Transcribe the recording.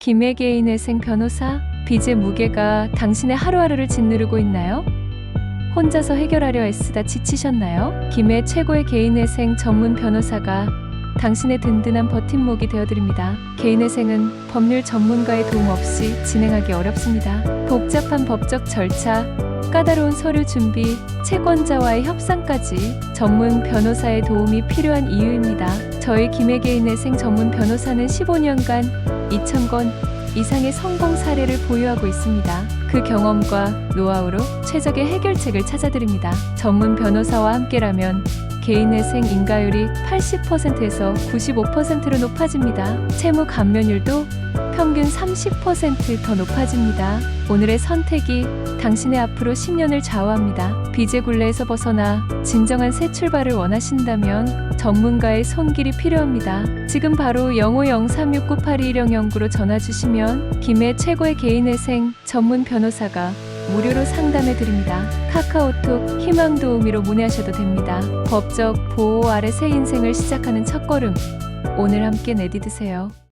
김의 개인회생 변호사, 빚의 무게가 당신의 하루하루를 짓누르고 있나요? 혼자서 해결하려 애쓰다 지치셨나요? 김의 최고의 개인회생 전문 변호사가 당신의 든든한 버팀목이 되어드립니다. 개인회생은 법률 전문가의 도움 없이 진행하기 어렵습니다. 복잡한 법적 절차, 까다로운 서류 준비, 채권자와의 협상까지 전문 변호사의 도움이 필요한 이유입니다. 저희 김의 개인회생 전문 변호사는 15년간 2,000건 이상의 성공 사례를 보유하고 있습니다. 그 경험과 노하우로 최적의 해결책을 찾아드립니다. 전문 변호사와 함께라면 개인회생 인가율이 80%에서 95%로 높아집니다. 채무 감면율도 평균 30%더 높아집니다. 오늘의 선택이 당신의 앞으로 10년을 좌우합니다. 빚의 굴레에서 벗어나 진정한 새 출발을 원하신다면 전문가의 손길이 필요합니다. 지금 바로 050369821009로 전화 주시면 김해 최고의 개인회생 전문 변호사가 무료로 상담해 드립니다. 카카오톡 희망 도우미로 문의하셔도 됩니다. 법적 보호 아래 새 인생을 시작하는 첫걸음 오늘 함께 내디드세요.